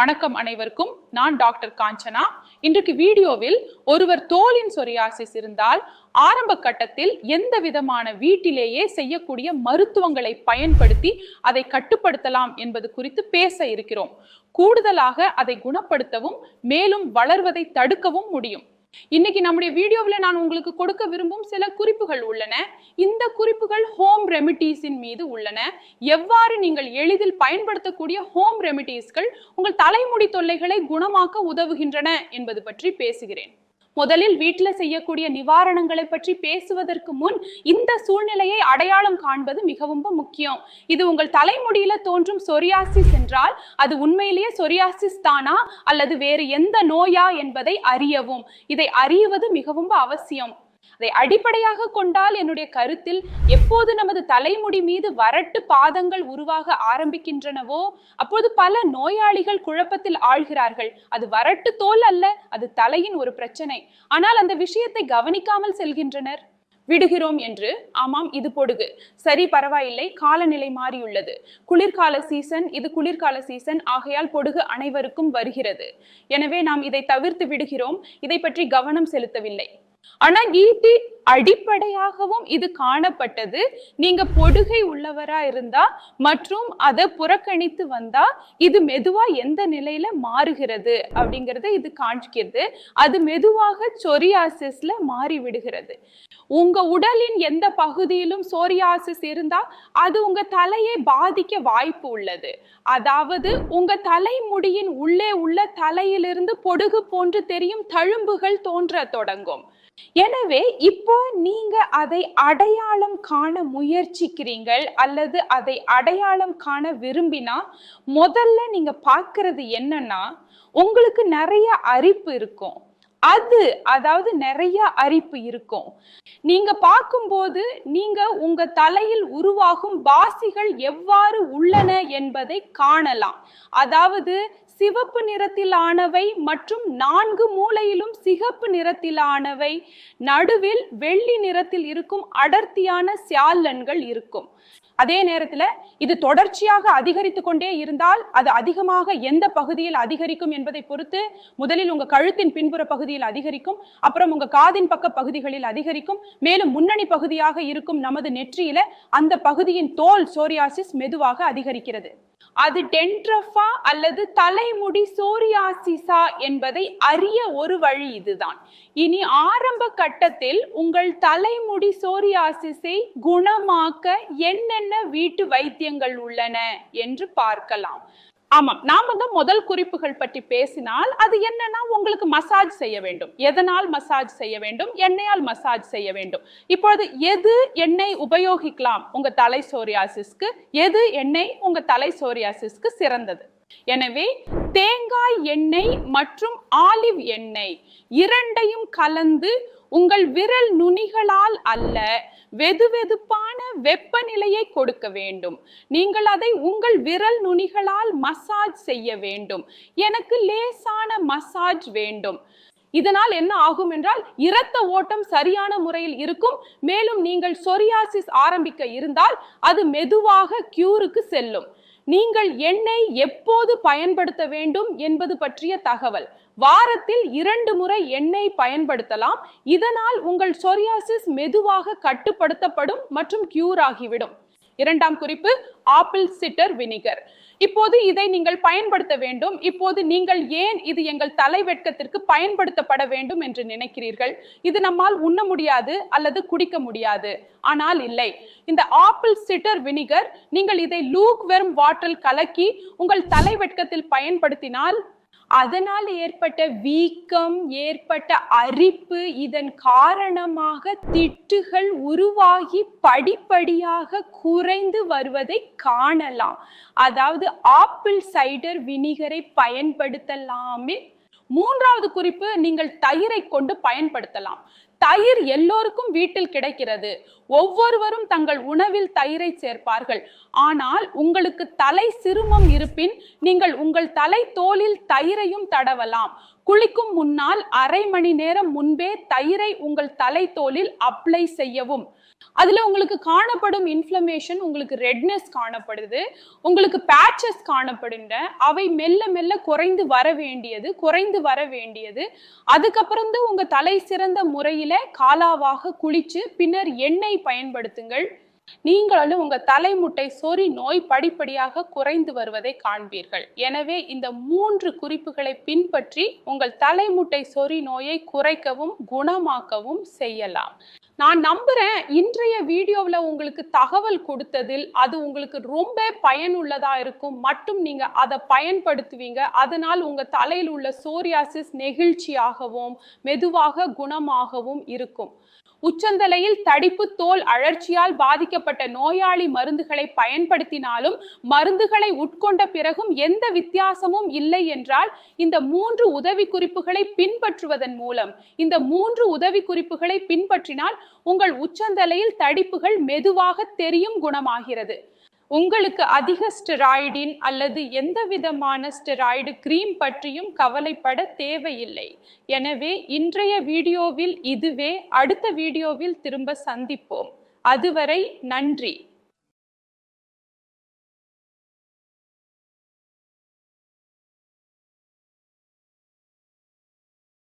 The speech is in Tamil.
வணக்கம் அனைவருக்கும். நான் டாக்டர் காஞ்சனா. இன்றைக்கு வீடியோவில் ஒருவர் தோலின் சொரியாசிஸ் இருந்தால் ஆரம்ப கட்டத்தில் எந்த விதமான வீட்டிலேயே செய்யக்கூடிய மருத்துவங்களை பயன்படுத்தி அதை கட்டுப்படுத்தலாம் என்பது குறித்து பேச இருக்கிறோம். கூடுதலாக அதை குணப்படுத்தவும் மேலும் வளர்வதை தடுக்கவும் முடியும். இன்னைக்கு நம்முடைய வீடியோவில் நான் உங்களுக்கு கொடுக்க விரும்பும் சில குறிப்புகள் உள்ளன. இந்த குறிப்புகள் ஹோம் ரெமிடிஸின் மீது உள்ளன. எவ்வாறு நீங்கள் எளிதில் பயன்படுத்தக்கூடிய ஹோம் ரெமிடிஸ்கள் உங்கள் தலைமுடி தொல்லைகளை குணமாக்க உதவுகின்றன என்பது பற்றி பேசுகிறேன். முதலில் வீட்டில் செய்யக்கூடிய நிவாரணங்களை பற்றி பேசுவதற்கு முன் இந்த சூழ்நிலையை அடையாளம் காண்பது மிகவும் முக்கியம். இது உங்கள் தலைமுடியில தோன்றும் சொரியாசிஸ் என்றால் அது உண்மையிலேயே சொரியாசிஸ் தானா அல்லது வேறு எந்த நோயா என்பதை அறியவும். இதை அறியுவது மிகவும் அவசியம். அதை அடிப்படையாக கொண்டால் என்னுடைய கருத்தில் எப்போது நமது தலைமுடி மீது வரட்டு பாதங்கள் உருவாக ஆரம்பிக்கின்றனவோ அப்போது பல நோயாளிகள் குழப்பத்தில் ஆழ்கிறார்கள். அது வரட்டு தோல் அல்ல அது தலையின் ஒரு பிரச்சனை. ஆனால் அந்த விஷயத்தை கவனிக்காமல் செல்கின்றனர். விடுகிறோம் என்று ஆமாம் இது பொடுகு. சரி பரவாயில்லை காலநிலை மாறியுள்ளது. குளிர்கால சீசன் இது குளிர்கால சீசன் ஆகையால் பொடுகு அனைவருக்கும் வருகிறது. எனவே நாம் இதை தவிர்த்து விடுகிறோம். இதை பற்றி கவனம் செலுத்தவில்லை. ஆனா ஈட்டி அடிப்படையாகவும் இது காணப்பட்டது. நீங்க பொடுகை உள்ளவரா இருந்தா மற்றும் அதை புறக்கணித்து வந்தா இது மெதுவா எந்த நிலையில மாறுகிறது அப்படிங்கறத இது காண்பிக்கிறது. அது மெதுவாக சொரியாசிஸ்ல மாறி விடுகிறது. உங்க உடலின் எந்த பகுதியிலும் சோரியாசிஸ் இருந்தா அது உங்க தலையை பாதிக்க வாய்ப்பு உள்ளது. அதாவது உங்க தலைமுடியின் உள்ளே உள்ள தலையிலிருந்து பொடுகு போன்று தெரியும் தழும்புகள் தோன்ற தொடங்கும். எனவே இப்போ இப்போ நீங்க அதை அடையாளம் காண முயற்சிக்கிறீங்கள் அல்லது அதை அடையாளம் காண விரும்பினா முதல்ல நீங்க பார்க்கறது என்னன்னா உங்களுக்கு நிறைய அரிப்பு இருக்கும். அது அதாவது நிறைய அரிப்பு இருக்கும். நீங்க பார்க்கும்போது நீங்க உங்க தலையில் உருவாகும் பாசிகள் எவ்வாறு உள்ளன என்பதை காணலாம். அதாவது சிவப்பு நிறத்திலானவை மற்றும் நான்கு மூலையிலும் சிகப்பு நிறத்திலானவை. நடுவில் வெள்ளி நிறத்தில் இருக்கும் அடர்த்தியான சியாலன்கள் இருக்கும். அதே நேரத்துல இது தொடர்ச்சியாக அதிகரித்து கொண்டே இருந்தால் அது அதிகமாக எந்த பகுதியில் அதிகரிக்கும் என்பதை பொறுத்து முதலில் உங்க கழுத்தின் பின்புற பகுதியில் அதிகரிக்கும் அப்புறம் உங்க காதின் பக்க பகுதிகளில் அதிகரிக்கும் மேலும் முன்னணி பகுதியாக இருக்கும் நமது நெற்றியில அந்த பகுதியின் தோல் சோரியாசிஸ் மெதுவாக அதிகரிக்கிறது. அது டென்ட்ரஃபா அல்லது தலைமுடி சோரியாசிஸா என்பதை அறிய ஒரு வழி இதுதான். இனி ஆரம்ப கட்டத்தில் உங்கள் தலைமுடி சோரியாசிஸை குணமாக்க என்னென்ன வீட்டு வைத்தியங்கள் உள்ளன என்று பார்க்கலாம். ஆமாம் நாம வந்து முதல் குறிப்புகள் பற்றி பேசினால் அது என்னன்னா உங்களுக்கு மசாஜ் செய்ய வேண்டும். எதனால் மசாஜ் செய்ய வேண்டும்? எண்ணெயால் மசாஜ் செய்ய வேண்டும். இப்பொழுது எது எண்ணெய் உபயோகிக்கலாம்? உங்க தலை சோரியாசிஸ்க்கு எது எண்ணெய்? உங்க தலை சோரியாசிஸ்க்கு சிறந்தது. எனவே தேங்காய் எண்ணெய் மற்றும் ஆலிவ் எண்ணெய் இரண்டையும் கலந்து உங்கள் விரல் நுனிகளால் அல்ல வெதுவெதுப்பான வெப்பநிலையை கொடுக்க வேண்டும். நீங்கள் அதை உங்கள் விரல் நுனிகளால் மசாஜ் செய்ய வேண்டும். எனக்கு லேசான மசாஜ் வேண்டும். இதனால் என்ன ஆகும் என்றால் இரத்த ஓட்டம் சரியான முறையில் இருக்கும். மேலும் நீங்கள் சொரியாசிஸ் ஆரம்பிக்க இருந்தால் அது மெதுவாக கியூருக்கு செல்லும். நீங்கள் எண்ணெய் எப்போது பயன்படுத்த வேண்டும் என்பது பற்றிய தகவல். வாரத்தில் இரண்டு முறை எண்ணெய் பயன்படுத்தலாம். இதனால் உங்கள் சொரியாசிஸ் மெதுவாக கட்டுப்படுத்தப்படும் மற்றும் கியூர் ஆகிவிடும். இரண்டாம் குறிப்பு ஆப்பிள் சிட்டர் வினிகர். இப்போது இதை நீங்கள் பயன்படுத்த வேண்டும். இப்போது நீங்கள் ஏன் இது எங்கள் தலைவெட்கத்திற்கு பயன்படுத்தப்பட வேண்டும் என்று நினைக்கிறீர்கள்? இது நம்மால் உண்ண முடியாது அல்லது குடிக்க முடியாது. ஆனால் இல்லை. இந்த ஆப்பிள் சிட்டர் வினிகர் நீங்கள் இதை லூக் வெறும் வாட்டரில் கலக்கி உங்கள் தலைவெட்கத்தில் பயன்படுத்தினால் அதனால் ஏற்பட்ட வீக்கம் ஏற்பட்ட அரிப்பு இதன் காரணமாக திட்டுகள் உருவாகி படிப்படியாக குறைந்து வருவதை காணலாம். அதாவது ஆப்பிள் சைடர் வினிகரை பயன்படுத்தலாமே மூன்றாவது குறிப்பு நீங்கள் தயிரை கொண்டு பயன்படுத்தலாம். தயிர் எல்லோருக்கும் வீட்டில் கிடைக்கிறது. ஒவ்வொருவரும் தங்கள் உணவில் தயிரை சேர்ப்பார்கள். ஆனால் உங்களுக்கு தலை சிறுமம் இருப்பின் நீங்கள் உங்கள் தலை தோலில் தயிரையும் தடவலாம். குளிக்கும் முன்னால் அரை மணி நேரம் முன்பே தயிரை உங்கள் தலை தோலில் அப்ளை செய்யவும். அதுல உங்களுக்கு காணப்படும் இன்ஃப்ளமேஷன் உங்களுக்கு ரெட்னஸ் காணப்படுது உங்களுக்கு பேச்சஸ் காணப்படுகின்ற அவை மெல்ல மெல்ல குறைந்து வர வேண்டியது குறைந்து வர வேண்டியது. அதுக்கப்புறம் உங்கள் உங்க தலை சிறந்த முறையில் காலாவாக குளிச்சு பின்னர் எண்ணெய் பயன்படுத்துங்கள். நீங்களும் உங்க தலைமுட்டை சொறி நோய் படிப்படியாக குறைந்து வருவதை காண்பீர்கள். எனவே இந்த மூன்று குறிப்புகளை பின்பற்றி உங்கள் தலைமுட்டை சொறி நோயை குறைக்கவும் குணமாக்கவும் செய்யலாம். நான் நம்புறேன் இன்றைய வீடியோவில் உங்களுக்கு தகவல் கொடுத்ததில் அது உங்களுக்கு ரொம்ப பயனுள்ளதா இருக்கும். மட்டும் நீங்க அதை பயன்படுத்துவீங்க. அதனால் உங்க தலையில் உள்ள சோரியாசிஸ் நெகிழ்ச்சியாகவும் மெதுவாக குணமாகவும் இருக்கும். உச்சந்தலையில் தடிப்பு தோல் அழற்சியால் பாதிக்க பாதிக்கப்பட்ட நோயாளி மருந்துகளை பயன்படுத்தினாலும் மருந்துகளை உட்கொண்ட பிறகும் எந்த வித்தியாசமும் இல்லை என்றால் இந்த மூன்று உதவி குறிப்புகளை பின்பற்றுவதன் மூலம். இந்த மூன்று உதவி குறிப்புகளை பின்பற்றினால் உங்கள் உச்சந்தலையில் தடிப்புகள் மெதுவாக தெரியும் குணமாகிறது. உங்களுக்கு அதிக ஸ்டெராய்டின் அல்லது எந்த விதமான ஸ்டெராய்டு கிரீம் பற்றியும் கவலைப்பட தேவையில்லை. எனவே இன்றைய வீடியோவில் இதுவே அடுத்த வீடியோவில் திரும்ப சந்திப்போம். அதுவரை நன்றி.